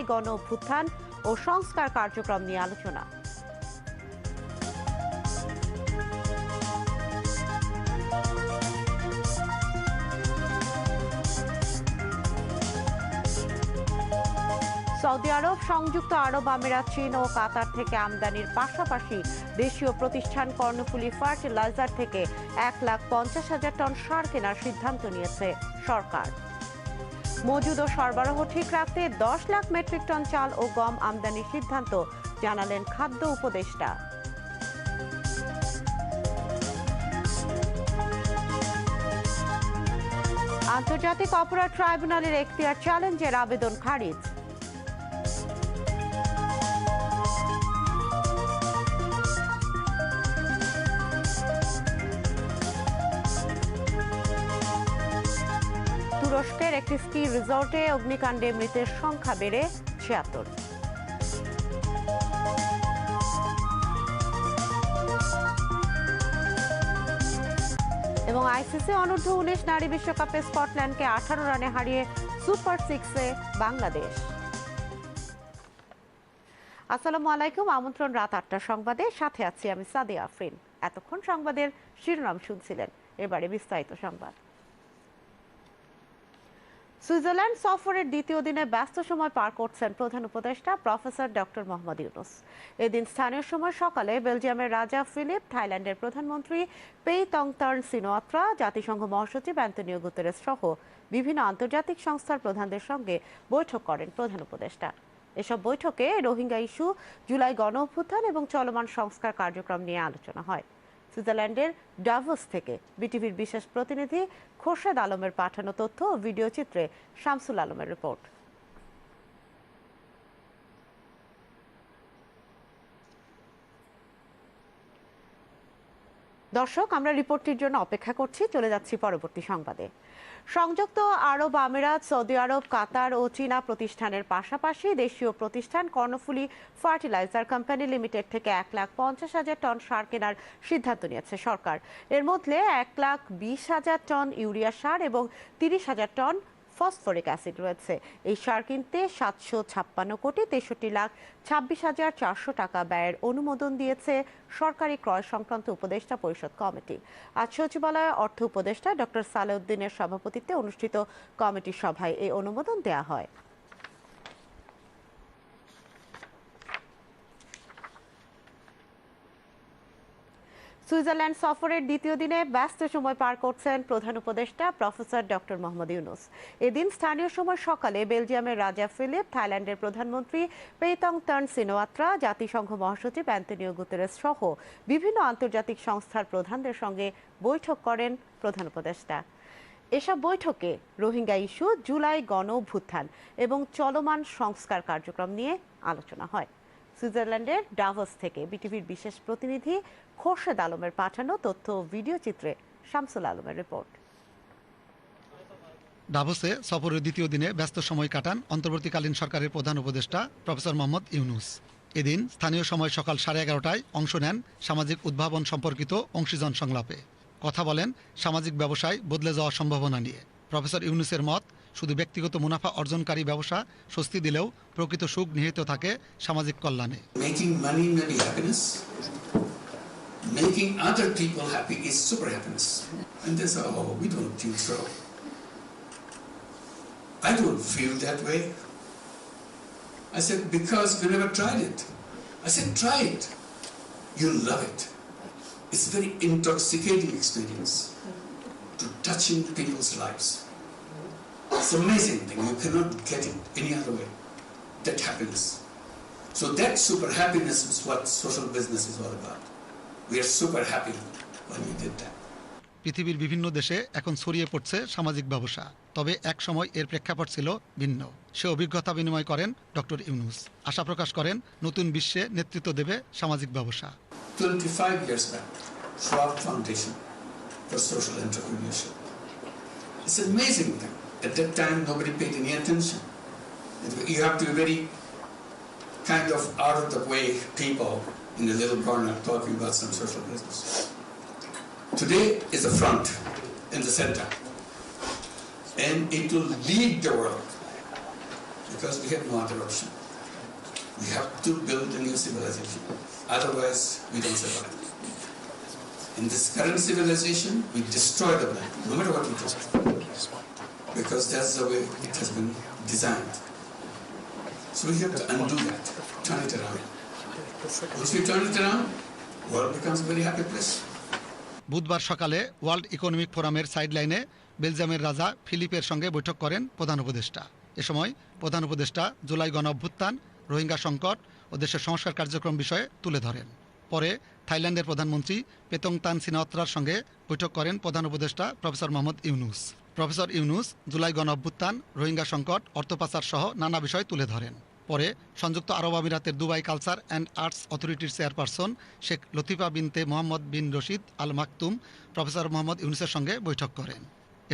জুলাই গণ অভ্যুত্থান ও সংস্কার কার্যক্রম নিয়ে আলোচনা। সৌদি আরব, সংযুক্ত আরব আমিরাত, চীন ও কাতার থেকে আমদানির পাশাপাশি দেশীয় প্রতিষ্ঠান কর্ণফুলি ফার্টিলাইজার থেকে এক লাখ পঞ্চাশ হাজার টন সার কেনার সিদ্ধান্ত নিয়েছে সরকার। মজুদ ও সরবরাহ ঠিক রাখতে দশ লাখ মেট্রিক টন চাল ও গম আমদানির সিদ্ধান্ত জানালেন খাদ্য উপদেষ্টা। আন্তর্জাতিক অপরাধ ট্রাইব্যুনালের এখতিয়ার চ্যালেঞ্জের আবেদন খারিজ। রিসর্টে অগ্নিকাণ্ডে মৃতের সংখ্যা বেড়ে ছিয়াত্তর। এবং আইসিসি অনূর্ধ্ব উনিশ নারী বিশ্বকাপে স্কটল্যান্ডকে আঠারো রানে হারিয়ে সুপার সিক্সে বাংলাদেশ। আসসালামু আলাইকুম, আমন্ত্রণ রাত আটটার সংবাদে। সাথে আছি আমি সাদিয়া আফরিন। এতক্ষণ সংবাদের শিরোনাম শুনছিলেন। এবারে বিস্তারিত সংবাদ। সুইজারল্যান্ড সফরের দ্বিতীয় দিনে ব্যস্ত সময় পার করছেন প্রধান উপদেষ্টা প্রফেসর ডক্টর মোহাম্মদ ইউনুস। এদিন স্থানীয় সময় সকালে বেলজিয়ামের রাজা ফিলিপ, থাইল্যান্ডের প্রধানমন্ত্রী পেই তংতার্ন সিনোয়াত্রা, জাতিসংঘ মহাসচিব অ্যান্তনিও গুতেরেস সহ বিভিন্ন আন্তর্জাতিক সংস্থার প্রধানদের সঙ্গে বৈঠক করেন প্রধান উপদেষ্টা। এসব বৈঠকে রোহিঙ্গা ইস্যু, জুলাই গণ অভ্যুত্থান এবং চলমান সংস্কার কার্যক্রম নিয়ে আলোচনা হয়। সুইজারল্যান্ডের ডাভোস থেকে বিটিভির বিশেষ প্রতিনিধি খোরশেদ আলমের পাঠানো তথ্য ও ভিডিও চিত্রে শামসুল আলমের রিপোর্ট। দর্শক, আমরা রিপোর্টটির জন্য অপেক্ষা করছি। চলে যাচ্ছি পরবর্তী সংবাদে। সংযুক্ত আরব আমিরাত, সৌদি আরব, কাতার ও চীনা প্রতিষ্ঠানের পাশাপাশি দেশীয় প্রতিষ্ঠান কর্ণফুলি ফার্টিলাইজার কোম্পানি লিমিটেড থেকে এক লাখ পঞ্চাশ হাজার টন সার কেনার সিদ্ধান্ত নিয়েছে সরকার। এর মধ্যে এক লাখ বিশ হাজার টন ইউরিয়া সার এবং তিরিশ হাজার টন ফসফরিক অ্যাসিড রয়েছে। এই সার কিনতে সাতশো ছাপ্পান্ন কোটি তেষট্টি লাখ ছাব্বিশ হাজার চারশো টাকা ব্যয়ের অনুমোদন দিয়েছে সরকারি ক্রয় সংক্রান্ত উপদেষ্টা পরিষদ কমিটি। আজ সচিবালয়ে অর্থ উপদেষ্টা ডক্টর সালেউদ্দিনের সভাপতিত্বে অনুষ্ঠিত কমিটির সভায় এই অনুমোদন দেওয়া হয়। সুইজারল্যান্ড সফরের দ্বিতীয় দিনে ব্যস্ত সময় পার করছেন প্রধান উপদেষ্টা প্রফেসর ডক্টর মোহাম্মদ ইউনুস। এদিন স্থানীয় সময় সকালে বেলজিয়ামের রাজা ফিলিপ, থাইল্যান্ডের প্রধানমন্ত্রী পেইতং টার্ন সিনোয়াত্রা, জাতিসংঘ মহাসচিব অ্যান্তনিও গুতেরেস সহ বিভিন্ন আন্তর্জাতিক সংস্থার প্রধানদের সঙ্গে বৈঠক করেন প্রধান উপদেষ্টা। এসব বৈঠকে রোহিঙ্গা ইস্যু, জুলাই গণ অভ্যুত্থান এবং চলমান সংস্কার কার্যক্রম নিয়ে আলোচনা হয়। সুইজারল্যান্ডের ডাভস থেকে বিটিভির বিশেষ প্রতিনিধি খোরশেদ আলমের পাঠানো তথ্য ভিডিও চিত্রে শামসুল আলমের রিপোর্ট। ডাভোসে সফরের দ্বিতীয় দিনে ব্যস্ত সময় কাটান অন্তর্বর্তীকালীন সরকারের প্রধান উপদেষ্টা প্রফেসর মোহাম্মদ ইউনুস। এদিন স্থানীয় সময় সকাল সাড়ে এগারোটায় অংশ নেন সামাজিক উদ্ভাবন সম্পর্কিত অংশীজন সংলাপে। কথা বলেন সামাজিক ব্যবসায় বদলে যাওয়ার সম্ভাবনা নিয়ে। প্রফেসর ইউনুসের মত শুধু ব্যক্তিগত মুনাফা অর্জনকারী ব্যবসা স্বস্তি দিলেও প্রকৃত সুখ নিহিত থাকে সামাজিক কল্যাণে Making oh. I don't feel that way. I said, because it. I said, try it. It's a very intoxicating experience to touch into people's lives. It's an amazing thing. You cannot get it any other way. That happiness. So that super happiness is what social business is all about. We are super happy when we did that. পৃথিবীর বিভিন্ন দেশে এখন ছড়িয়ে পড়ছে সামাজিক ব্যবসা তবে এক সময় এর প্রেক্ষাপট ছিল ভিন্ন সে অভিজ্ঞতা বিনিময় করেন ডক্টর ইউনুস আশা প্রকাশ করেন নতুন বিশ্বে নেতৃত্ব দেবে সামাজিক ব্যবসা 25 years back, Schwab Foundation for Social Entrepreneurship. It's an amazing thing. At that time, nobody paid any attention. You have to be very kind of out of the way people in a little corner talking about some social business. Today is the front and the center. And it will lead the world. because we have no other option. We have to build a new civilization. Otherwise, we don't survive. In this current civilization, we destroy the planet, no matter what we do. Because that's the way it has been designed. So we have to undo that, turn it around. Once we turn it around, world becomes a very happy place. বুধবার সকালে world economic ফোরামের সাইডলাইনে বেলজিয়ামের রাজা ফিলিপের সঙ্গে বৈঠক করেন প্রধান উপদেষ্টা এ সময় প্রধান উপদেষ্টা জুলাই গণ অভ্যুত্থান রোহিঙ্গা সংকট ও দেশের সংস্কার কার্যক্রম বিষয়ে তুলে ধরেন পরে থাইল্যান্ডের প্রধানমন্ত্রী পেতং তান সিনাওত্রার সঙ্গে বৈঠক করেন প্রধান উপদেষ্টা professor Mohammad Yunus professor Yunus July গণ অভ্যুত্থান রোহিঙ্গা সংকট অর্থ পাচার সহ নানা বিষয় তুলে ধরেন। পরে সংযুক্ত আরব আমিরাতের দুবাই কালচার অ্যান্ড আর্টস অথরিটির chairperson Sheikh Latifa bint Mohammed bin Rashid Al Maktoum professor Mohammad ইউনুসের সঙ্গে বৈঠক করেন।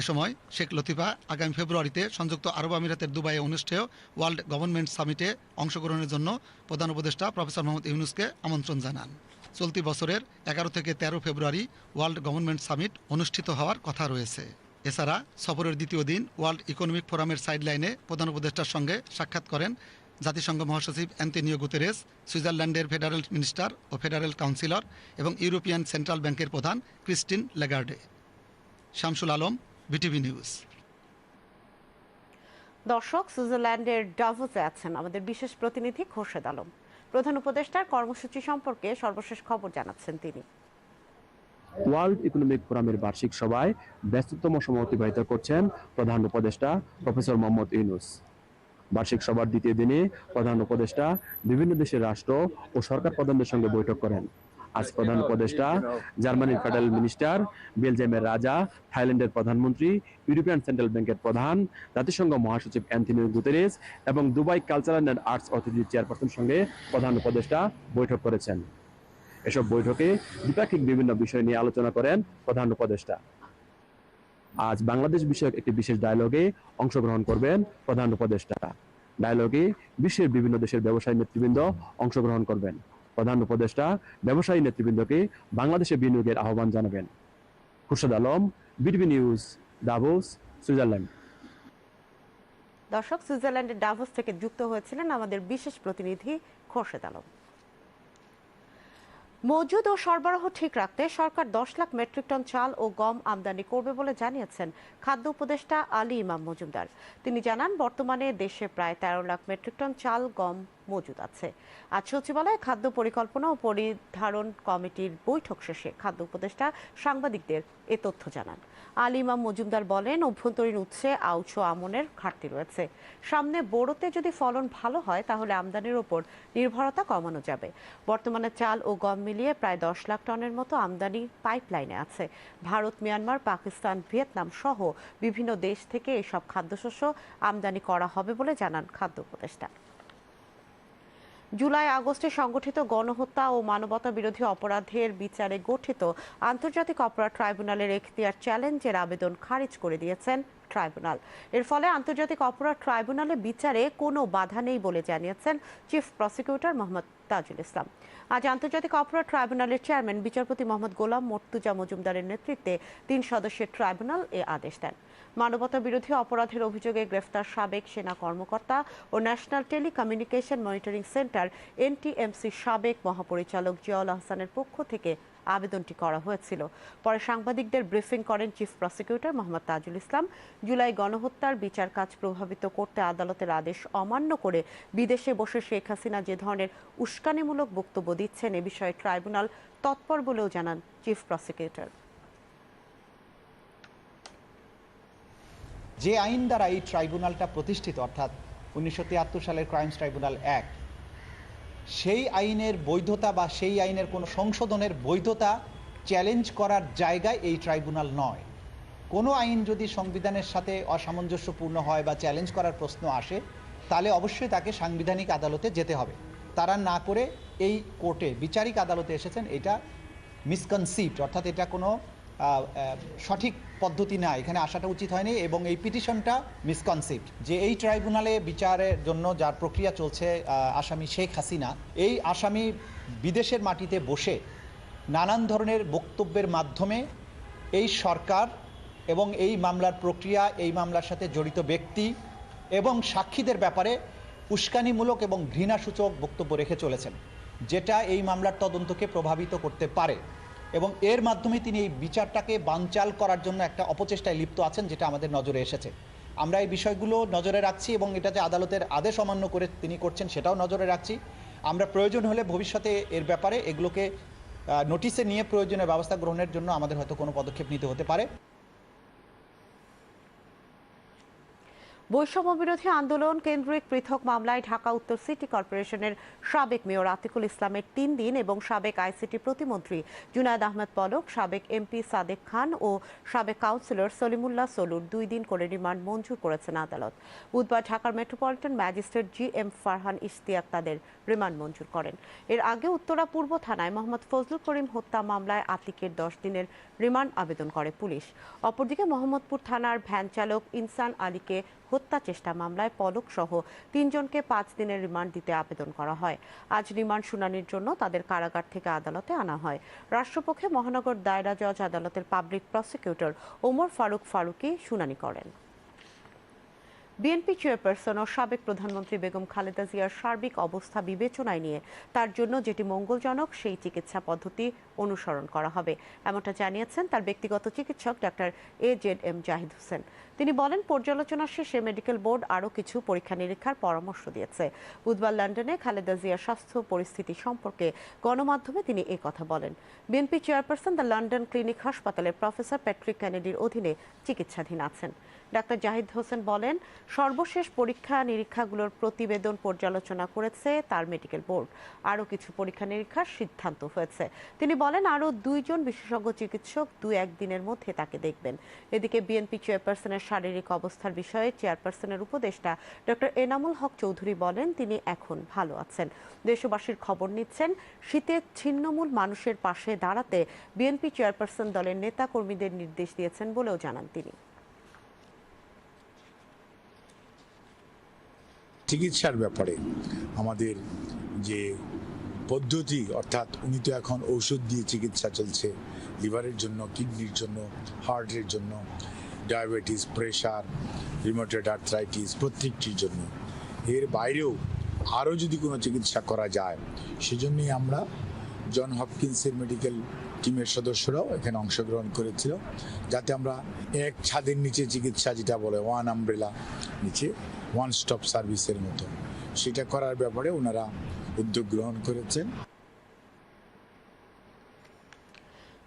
এ সময় শেখ লতিফা আগামী ফেব্রুয়ারিতে সংযুক্ত আরব আমিরাতের দুবাইয়ে অনুষ্ঠেয় ওয়ার্ল্ড গভর্নমেন্ট সামিটে অংশগ্রহণের জন্য প্রধান উপদেষ্টা প্রফেসর মোহাম্মদ ইউনুসকে আমন্ত্রণ জানান। চলতি বছরের এগারো থেকে তেরো ফেব্রুয়ারি ওয়ার্ল্ড গভর্নমেন্ট সামিট অনুষ্ঠিত হওয়ার কথা রয়েছে। এছাড়া সফরের দ্বিতীয় দিন ওয়ার্ল্ড ইকোনমিক ফোরামের সাইডলাইনে প্রধান উপদেষ্টার সঙ্গে সাক্ষাৎ করেন জাতিসংঘ মহাসচিব অ্যান্টনিও গুতেরেস, সুইজারল্যান্ডের ফেডারেল মিনিস্টার ও ফেডারেল কাউন্সিলর এবং ইউরোপিয়ান সেন্ট্রাল ব্যাংকের প্রধান Christine Lagarde Shamsul Alam, BTV news. দর্শক, সুইজারল্যান্ডের ডাভোসে আছেন আমাদের বিশেষ প্রতিনিধি খোরশেদ আলম। প্রধান উপদেষ্টার কর্মসূচি সম্পর্কে সর্বশেষ খবর জানাচ্ছেন তিনি। ওয়ার্ল্ড ইকোনমিক ফোরামের বার্ষিক সভায় ব্যস্ততম সময় অতিবাহিত করছেন প্রধান উপদেষ্টা প্রফেসর মোহাম্মদ ইউনুস। বার্ষিক সভার দ্বিতীয় দিনে প্রধান উপদেষ্টা বিভিন্ন দেশের রাষ্ট্র ও সরকার প্রধানদের সঙ্গে বৈঠক করেন। আজ প্রধান উপদেষ্টা জার্মানির ফেডারেল মিনিস্টার বেলজিয়ামের রাজা, থাইল্যান্ডের প্রধানমন্ত্রী, ইউরোপিয়ান সেন্ট্রাল ব্যাংকের প্রধান, জাতিসংঘ মহাসচিব অ্যান্থনিও গুতেরেস এবং দুবাই কালচারাল অ্যান্ড আর্টস অথরিটির চেয়ারপারসন সঙ্গে প্রধান উপদেষ্টা বৈঠক করেছেন। এসব বৈঠকে দ্বিপাক্ষিক বিভিন্ন বিষয় নিয়ে আলোচনা করেন প্রধান উপদেষ্টা। আজ বাংলাদেশ বিষয়ক একটি বিশেষ ডায়লগে অংশগ্রহণ করবেন প্রধান উপদেষ্টা। ডায়লগে বিশ্বের বিভিন্ন দেশের ব্যবসায়ী নেতৃবৃন্দ অংশগ্রহণ করবেন। প্রধান উপদেষ্টা ব্যবসায়ী নেতৃবৃন্দকে বাংলাদেশে বিনিয়োগের আহ্বান জানাবেন। Khurshed Alam, BTV news, Davos, Switzerland. দর্শক, সুইজারল্যান্ডের ডাভোস থেকে যুক্ত হয়েছিলেন আমাদের বিশেষ প্রতিনিধি খোরশেদ আলম। মজুদ ও সরবরাহ ঠিক রাখতে সরকার দশ লাখ মেট্রিক টন চাল ও গম আমদানি করবে বলে জানিয়েছেন খাদ্য উপদেষ্টা আলী ইমাম মজুমদার। তিনি জানান, বর্তমানে দেশে প্রায় তেরো লাখ মেট্রিক টন চাল, গম মজুদ আছে। আজ সচিবালয়ে খাদ্য পরিকল্পনা ও পরিধারণ কমিটির বৈঠক শেষে খাদ্য উপদেষ্টা সাংবাদিকদের এ তথ্য জানান। আলী ইমাম মজুমদার বলেন, অভ্যন্তরীণ উৎসে আউচ ও আমনের ঘাটতি রয়েছে। সামনে বোরোতে যদি ফলন ভালো হয়, তাহলে আমদানির ওপর নির্ভরতা কমানো যাবে। বর্তমানে চাল ও গম মিলিয়ে প্রায় দশ লাখ টনের মতো আমদানি পাইপলাইনে আছে। ভারত, মিয়ানমার, পাকিস্তান, ভিয়েতনাম সহ বিভিন্ন দেশ থেকে এসব খাদ্যশস্য আমদানি করা হবে বলে জানান খাদ্য উপদেষ্টা। জুলাই আগস্টে সংগঠিত গণহত্যা ও মানবতা বিরোধী অপরাধের বিচারে গঠিত আন্তর্জাতিক অপরাধ ট্রাইব্যুনালের এখতিয়ার চ্যালেঞ্জের আবেদন খারিজ করে দিয়েছেন ট্রাইব্যুনাল। এর ফলে আন্তর্জাতিক অপরাধ ট্রাইব্যুনালে বিচারে কোনো বাধা নেই বলে জানিয়েছেন চিফ প্রসিকিউটর মোহাম্মদ তাজুল ইসলাম। আজ আন্তর্জাতিক অপরাধ ট্রাইব্যুনালের চেয়ারম্যান বিচারপতি মোহাম্মদ গোলাম মর্তুজা মজুমদারের নেতৃত্বে তিন সদস্যের ট্রাইব্যুনাল এ আদেশ দেন। মানবতা বিরোধী অপরাধের অভিযোগে গ্রেফতার সাবেক সেনা কর্মকর্তা ও national telecommunication monitoring centre NTMC সাবেক মহাপরিচালক জিয়াউল আহসানের পক্ষ থেকে আবেদনটি করা হয়েছিল। পরে সাংবাদিকদের ব্রিফিং করেন chief prosecutor Mohammad Tajul Islam. July গণহত্যার বিচার কাজ প্রভাবিত করতে আদালতের আদেশ অমান্য করে বিদেশে বসে শেখ হাসিনা যে ধরনের উস্কানিমূলক বক্তব্য দিচ্ছেন এ বিষয়ে ট্রাইব্যুনাল তৎপর বলেও জানান চিফ প্রসিকিউটর। যে আইন দ্বারা এই ট্রাইব্যুনালটা প্রতিষ্ঠিত, অর্থাৎ উনিশশো তিয়াত্তর সালের ক্রাইমস ট্রাইব্যুনাল অ্যাক্ট, সেই আইনের বৈধতা বা সেই আইনের কোনো সংশোধনের বৈধতা চ্যালেঞ্জ করার জায়গায় এই ট্রাইব্যুনাল নয়। কোনো আইন যদি সংবিধানের সাথে অসামঞ্জস্যপূর্ণ হয় বা চ্যালেঞ্জ করার প্রশ্ন আসে, তাহলে অবশ্যই তাকে সাংবিধানিক আদালতে যেতে হবে। তারা না করে এই কোর্টে বিচারিক আদালতে এসেছেন, এটা মিসকনসিপ্ট অর্থাৎ এটা কোনো সঠিক পদ্ধতি না, এখানে আসাটা উচিত হয়নি এবং এই পিটিশনটা মিসকনসেপ্ট যে এই ট্রাইব্যুনালে বিচারের জন্য যার প্রক্রিয়া চলছে আসামি শেখ হাসিনা, এই আসামি বিদেশের মাটিতে বসে নানান ধরনের বক্তব্যের মাধ্যমে এই সরকার এবং এই মামলার প্রক্রিয়া, এই মামলার সাথে জড়িত ব্যক্তি এবং সাক্ষীদের ব্যাপারে উস্কানিমূলক এবং ঘৃণাসূচক বক্তব্য রেখে চলেছেন, যেটা এই মামলার তদন্তকে প্রভাবিত করতে পারে। এবং এর মাধ্যমে তিনি এই বিচারটাকে বানচাল করার জন্য একটা অপচেষ্টায় লিপ্ত আছেন, যেটা আমাদের নজরে এসেছে। আমরা এই বিষয়গুলো নজরে রাখছি এবং এটা যে আদালতের আদেশ অমান্য করে তিনি করছেন সেটাও নজরে রাখছি। আমরা প্রয়োজন হলে ভবিষ্যতে এর ব্যাপারে এগুলোকে নোটিশে নিয়ে প্রয়োজনীয় ব্যবস্থা গ্রহণের জন্য আমাদের হয়তো কোনো পদক্ষেপ নিতে হতে পারে। বৈষম্য বিরোধী আন্দোলন কেন্দ্রিক পৃথক মামলায় ঢাকা উত্তর সিটি কর্পোরেশনের সাবেক মেয়র আতিকুল ইসলামের তিন দিন এবং সাবেক আইসিটি প্রতিমন্ত্রী জুনায়দ আহমেদ পলক, সাবেক এমপি সাদেক খান ও সাবেক কাউন্সিলর সলিমুল্লাহ সলুর দুই দিন করে রিমান্ড মঞ্জুর করেছেন আদালত। বুধবার ঢাকার metropolitan magistrate G M Farhan Ishtiaq তাদের রিমান্ড মঞ্জুর করেন। এর আগে উত্তরা পূর্ব থানায় মোহাম্মদ ফজলুল করিম হত্যা মামলায় আতিকের দশ দিনের রিমান্ড আবেদন করে পুলিশ। অপরদিকে মোহাম্মদপুর থানার ভ্যান চালক ইনসান আলীকে হত্যা চেষ্টা মামলায় পলক সহ তিনজনকে পাঁচ দিনের রিমান্ড দিতে আবেদন করা হয়। আজ রিমান্ড শুনানির জন্য তাদের কারাগার থেকে আদালতে আনা হয়। রাষ্ট্রপক্ষে মহানগর দায়রা জজ আদালতের পাবলিক প্রসিকিউটর ওমর ফারুক ফারুকি শুনানি করেন। বিএনপি চেয়ারপারসন ও সাবেক প্রধানমন্ত্রী বেগম খালেদা জিয়ার সার্বিক অবস্থা বিবেচনায় নিয়ে তার জন্য যেটি মঙ্গলজনক, সেই চিকিৎসা পদ্ধতি অনুসরণ করা হবে। এমনটা জানিয়েছেন তার ব্যক্তিগত চিকিৎসক doctor A Z M Zahid Hossain. তিনি বলেন, পর্যালোচনা শেষে মেডিকেল বোর্ড আরও কিছু পরীক্ষা নিরীক্ষার পরামর্শ দিয়েছে। বুধবার লন্ডনে খালেদা জিয়ার স্বাস্থ্য পরিস্থিতি সম্পর্কে গণমাধ্যমে তিনি এই কথা বলেন। BNP chairperson the London clinic হাসপাতালের প্রফেসর প্যাট্রিক কেনেডির অধীনে চিকিৎসাধীন আছেন। ডাক্তার জাহিদ হোসেন বলেন সর্বশেষ পরীক্ষা নিরীক্ষাগুলোর প্রতিবেদন পর্যালোচনা করেছে তার মেডিকেল বোর্ড আরও কিছু পরীক্ষা নিরীক্ষার সিদ্ধান্ত হয়েছে। তিনি বলেন, আরও দুইজন বিশেষজ্ঞ চিকিৎসক দু একদিনের মধ্যে তাকে দেখবেন। এদিকে বিএনপি চেয়ারপারসনের শারীরিক অবস্থার বিষয়ে চেয়ারপারসনের উপদেষ্টা ডক্টর এনামুল হক চৌধুরী বলেন, তিনি এখন ভালো আছেন। দেশবাসীর খবর নিচ্ছেন, শীতের ছিন্নমূল মানুষের পাশে দাঁড়াতে বিএনপি চেয়ারপারসন দলের নেতা কর্মীদের নির্দেশ দিয়েছেন বলেও জানান তিনি। চিকিৎসার ব্যাপারে আমাদের যে পদ্ধতি, অর্থাৎ উনি তো এখন ঔষধ দিয়ে চিকিৎসা চলছে, লিভারের জন্য, কিডনির জন্য, হার্টের জন্য, ডায়াবেটিস, প্রেশার, রিমোটেড আর্থ্রাইটিস প্রত্যেকটির জন্য। এর বাইরেও আরও যদি কোনো চিকিৎসা করা যায়, সেজন্যই আমরা জন হপকিন্সের মেডিকেল টিমের সদস্যরাও এখানে অংশগ্রহণ করেছিল, যাতে আমরা এক ছাদের নিচে চিকিৎসা, যেটা বলে ওয়ান আমব্রেলা নিচে ওয়ান স্টপ সার্ভিসের মতো। সেটা করার ব্যাপারে ওনারা উদ্যোগ গ্রহণ করেছেন।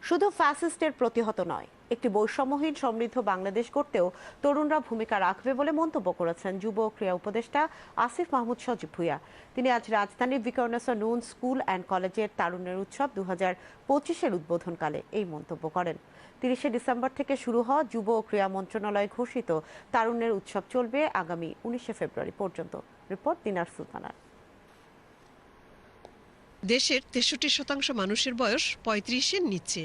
শুধু ফ্যাসিস্টের প্রতিহত নয় একটি বৈষম্যহীন সমৃদ্ধ বাংলাদেশ করতেও তরুণরা ভূমিকা রাখবে বলে মন্তব্য করেছেন যুব ক্রীড়া উপদেষ্টা আসিফ মাহমুদ সজীব ভুইয়া। তিনি আজ রাজধানীর বিকর্ণেশ্বর নুন স্কুল অ্যান্ড কলেজের তারুণ্যের উৎসব দু হাজার পঁচিশের উদ্বোধনকালে এই মন্তব্য করেন। তিরিশে ডিসেম্বর থেকে শুরু হওয়া যুব ও ক্রীড়া মন্ত্রণালয় ঘোষিত তারুণ্যের উৎসব চলবে আগামী উনিশে ফেব্রুয়ারি পর্যন্ত। রিপোর্ট দিনার সুলতানার। দেশের তেষট্টি শতাংশ মানুষের বয়স পঁয়ত্রিশের নিচে।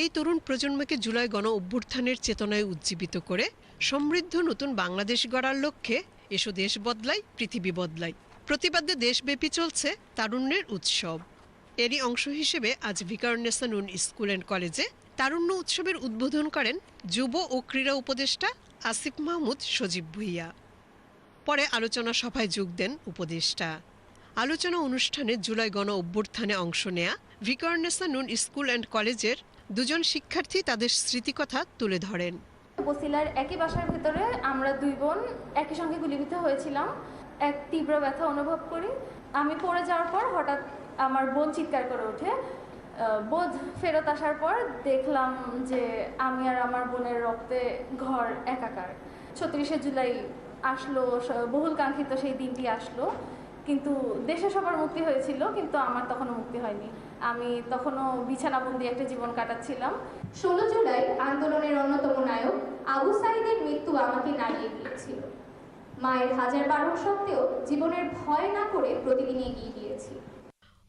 এই তরুণ প্রজন্মকে জুলাই গণ অভ্যুত্থানের চেতনায় উজ্জীবিত করে সমৃদ্ধ নতুন বাংলাদেশ গড়ার লক্ষ্যে এসো দেশ বদলাই, পৃথিবী বদলাই। প্রতিবাদ্যে দেশব্যাপী চলছে তারুণ্যের উৎসব। এরই অংশ হিসেবে আজ ভিকারুন্নেসা নুন স্কুল অ্যান্ড কলেজে তারুণ্য উৎসবের উদ্বোধন করেন যুব ও ক্রীড়া উপদেষ্টা আসিফ মাহমুদ সজীব ভুইয়া। পরে আলোচনা সভায় যোগ দেন উপদেষ্টা। আলোচনা অনুষ্ঠানে জুলাই গণ অভ্যুত্থানে অংশ নেয়া ভিকারনেসা নুন স্কুল অ্যান্ড কলেজের দুজন শিক্ষার্থী তাদের স্মৃতিকথা তুলে ধরেন। বসিলার একই বাসার ভেতরে আমরা দুই বোন একই সঙ্গে গুলিবিদ্ধ হয়েছিলাম। এক তীব্র ব্যথা অনুভব করি। আমি পড়ে যাওয়ার পর হঠাৎ আমার বোন চিৎকার করে ওঠে। বোধ ফেরত আসার পর দেখলাম যে আমি আর আমার বোনের রক্তে ঘর একাকার। ছত্রিশে জুলাই আসলো বহুল কাঙ্ক্ষিত সেই দিনটি আসলো। কিন্তু দেশে সবার মুক্তি হয়েছিল, কিন্তু আমার তখনও মুক্তি হয়নি। আমি তখনও বিছানাবন্দি একটা জীবন কাটাচ্ছিলাম। ষোলো জুলাই আন্দোলনের অন্যতম নায়ক আবু সাইদের মৃত্যু আমাকে নাড়িয়ে দিয়েছিল। মায়ের হাজার বারণ সত্ত্বেও জীবনের ভয় না করে প্রতিদিন এগিয়ে গিয়েছি।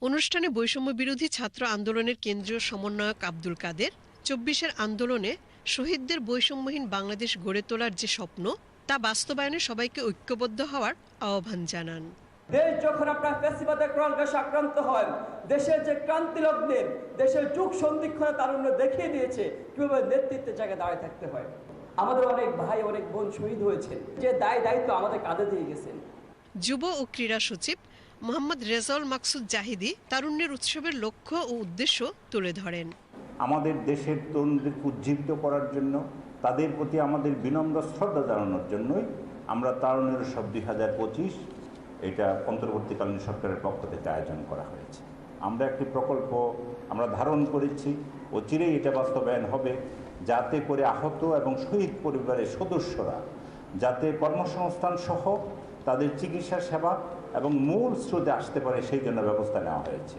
অনুষ্ঠানে বৈষম্য বিরোধী ছাত্র আন্দোলনের কেন্দ্রীয় সমন্বয়ক আব্দুল কাদের, চব্বিশের আন্দোলনে শহীদদের বৈষম্যহীন বাংলাদেশ গড়ে তোলার যে স্বপ্ন, তা বাস্তবায়নে সবাইকে ঐক্যবদ্ধ হওয়ার আহ্বান জানান। দেশ যখন আপনার ফেসিবাদের ক্রান্তাসে আক্রান্ত হয় দেশের যে ক্রান্তি লগ্নের দেশের যুগ সন্ধিক্ষণে তারুণ্য দেখিয়ে দিয়েছে কীভাবে নেতৃত্বের জায়গায় দাঁড়িয়ে থাকতে হয়। আমাদের অনেক ভাই অনেক বোন শহীদ হয়েছেন যে দায় দায়িত্ব আমাদের কাঁধে দিয়ে গেছেন। যুব ও ক্রীড়া সচিব মোহাম্মদ রেজাউল মাকসুদ জাহিদি তারুণ্যের উৎসবের লক্ষ্য ও উদ্দেশ্য তুলে ধরেন। আমাদের দেশের তরুণদেরকে উজ্জীবিত করার জন্য তাদের প্রতি আমাদের বিনম্র শ্রদ্ধা জানানোর জন্যই আমরা তারুণের উৎসব দুই হাজার পঁচিশ এটা অন্তর্বর্তীকালীন সরকারের পক্ষ থেকে আয়োজন করা হয়েছে। আমরা একটি প্রকল্প আমরা ধারণ করেছি, ও চিরেই এটা বাস্তবায়ন হবে, যাতে করে আহত এবং শহীদ পরিবারের সদস্যরা, যাতে কর্মসংস্থান সহ তাদের চিকিৎসা সেবা এবং মূল স্রোতে আসতে পারে, সেই জন্য ব্যবস্থা নেওয়া হয়েছে।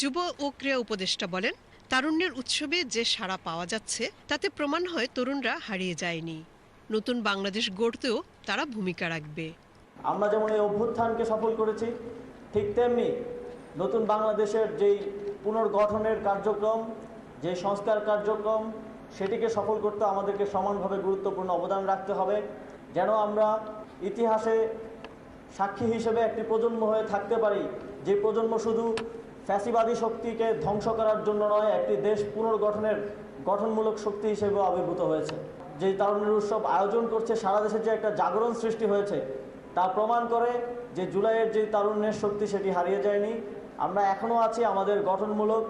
যুব ও ক্রীড়া উপদেষ্টা বলেন, তারুণ্যের উৎসবে যে সাড়া পাওয়া যাচ্ছে, তাতে প্রমাণ হয় তরুণরা হারিয়ে যায়নি। নতুন বাংলাদেশ গড়তেও তারা ভূমিকা রাখবে। আমরা যেমন এই অভ্যুত্থানকে সফল করেছি, ঠিক তেমনি নতুন বাংলাদেশের যেই পুনর্গঠনের কার্যক্রম, যে সংস্কার কার্যক্রম, সেটিকে সফল করতে আমাদেরকে সমানভাবে গুরুত্বপূর্ণ অবদান রাখতে হবে। যেন আমরা ইতিহাসে সাক্ষী হিসেবে একটি প্রজন্ম হয়ে থাকতে পারি, যে প্রজন্ম শুধু ফ্যাসিবাদী শক্তিকে ধ্বংস করার জন্য নয়, একটি দেশ পুনর্গঠনের গঠনমূলক শক্তি হিসেবেও আবির্ভূত হয়েছে। যে তারুণ্যের উৎসব আয়োজন করছে, সারা দেশে যে একটা জাগরণ সৃষ্টি হয়েছে তা প্রমাণ করে যে জুলাইয়ের যে তারুণ্যের শক্তি সেটি হারিয়ে যায়নি। আমরা এখনও আছি আমাদের গঠনমূলক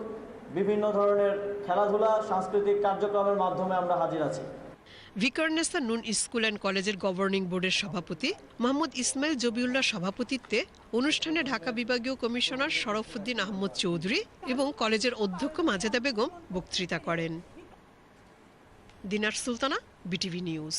বিভিন্ন ধরনের খেলাধুলা, সাংস্কৃতিক কার্যক্রমের মাধ্যমে আমরা হাজির আছি। ভিকারনেসা নুন স্কুল অ্যান্ড কলেজের গভর্নিং বোর্ডের সভাপতি মোহাম্মদ ইসমাইল জবিউল্লাহ সভাপতিত্বে অনুষ্ঠানে ঢাকা বিভাগীয় কমিশনার শরফুদ্দিন আহমদ চৌধুরী এবং কলেজের অধ্যক্ষ মাজেদা বেগম বক্তৃতা করেন। Dinar Sultana, BTV news.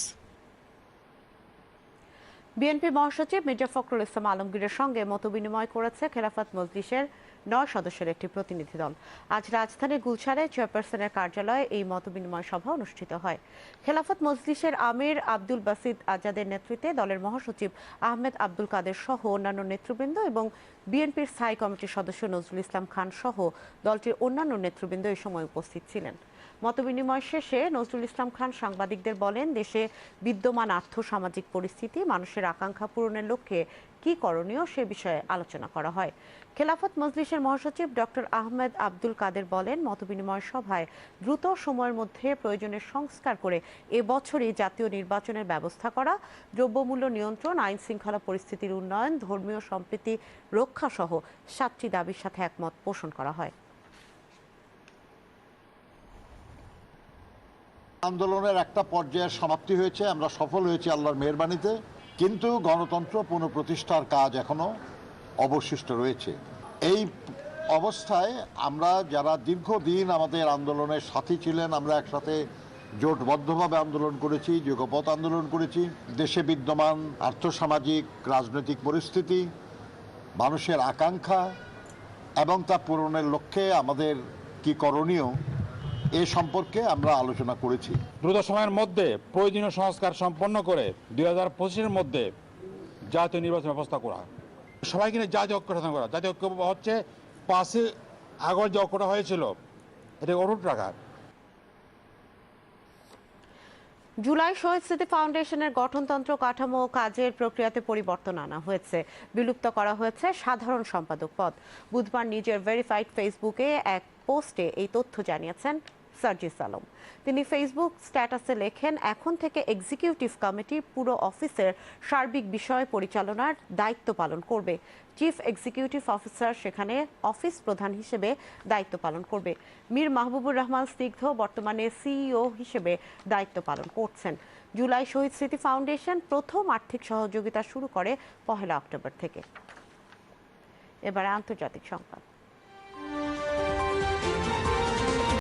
BNP মহাসচিব মির্জা ফখরুল ইসলাম আলমগীরের সঙ্গে মতবিনিময় করেছে খেলাফত মজলিসের নয় সদস্যের একটি প্রতিনিধি দল। আজ রাজধানীর গুলশারে চেয়ারপারসনের কার্যালয়ে এই মতবিনিময় সভা অনুষ্ঠিত হয়। খেলাফত মজলিসের আমির আব্দুল বাসিদ আজাদের নেতৃত্বে দলের মহাসচিব আহমেদ আব্দুল কাদের সহ অন্যান্য নেতৃবৃন্দ এবং বিএনপির স্থায়ী কমিটির সদস্য নজরুল ইসলাম খান সহ দলটির অন্যান্য নেতৃবৃন্দ এই সময় উপস্থিত ছিলেন। মতবিনিময় শেষে নজরুল ইসলাম খান সাংবাদিকদের বলেন, দেশে বিদ্যমান আর্থ সামাজিক পরিস্থিতি, মানুষের আকাঙ্ক্ষা পূরণের লক্ষ্যে কি করণীয় সে বিষয়ে আলোচনা করা হয়। খেলাফত মজলিসের মহাসচিব ডক্টর আহমেদ আব্দুল কাদের বলেন, মতবিনিময় সভায় দ্রুত সময়ের মধ্যে প্রয়োজনের সংস্কার করে এবছরই জাতীয় নির্বাচনের ব্যবস্থা করা, দ্রব্যমূল্য নিয়ন্ত্রণ, আইন শৃঙ্খলা পরিস্থিতির উন্নয়ন, ধর্মীয় সম্প্রীতি রক্ষা সহ সাতটি দাবির সাথে একমত পোষণ করা হয়। আন্দোলনের একটা পর্যায়ের সমাপ্তি হয়েছে, আমরা সফল হয়েছি আল্লাহর মেহরবানিতে, কিন্তু গণতন্ত্র পুনঃপ্রতিষ্ঠার কাজ এখনও অবশিষ্ট রয়েছে। এই অবস্থায় আমরা যারা দীর্ঘদিন আমাদের আন্দোলনের সাথী ছিলেন, আমরা একসাথে জোটবদ্ধভাবে আন্দোলন করেছি যুগপথ আন্দোলন করেছি। দেশে বিদ্যমান আর্থসামাজিক, রাজনৈতিক পরিস্থিতি, মানুষের আকাঙ্ক্ষা এবং তা পূরণের লক্ষ্যে আমাদের কি করণীয় এ সম্পর্কে আমরা আলোচনা করেছি। দ্রুত সময়ের মধ্যে প্রয়োজনীয় সংস্কার সম্পন্ন করে দুই হাজার পঁচিশের মধ্যে জাতীয় নির্বাচন ব্যবস্থা করা সবাইকে নিয়ে জাতীয় ঐক্য সাধন করা জাতীয় ঐক্য হচ্ছে পাশে আগর যে ঐক্যটা হয়েছিল এটা অটুট রাখার। জুলাই শহীদ স্মৃতি ফাউন্ডেশনের গঠনতন্ত্র কাঠামো ও কাজের প্রক্রিয়াতে পরিবর্তন আনা হয়েছে। বিলুপ্ত করা হয়েছে সাধারণ সম্পাদক পদ। বুধবার নিজের ভেরিফাইড ফেসবুকে এক পোস্টে এই তথ্য জানিয়েছেন সার্জিস আলম তিনি ফেসবুক স্ট্যাটাসে লেখেন, এখন থেকে এক্সিকিউটিভ কমিটি পুরো অফিসের সার্বিক বিষয় পরিচালনার দায়িত্ব পালন করবে। চিফ এক্সিকিউটিভ অফিসার সেখানে অফিস প্রধান হিসেবে দায়িত্ব পালন করবে। মীর মাহবুবুর রহমান স্নিগ্ধ বর্তমানে সিইও হিসেবে দায়িত্ব পালন করছেন। জুলাই শহীদ স্মৃতি ফাউন্ডেশন প্রথম আর্থিক সহযোগিতা শুরু করে পহেলা অক্টোবর থেকে। এবার আন্তর্জাতিক সংবাদ।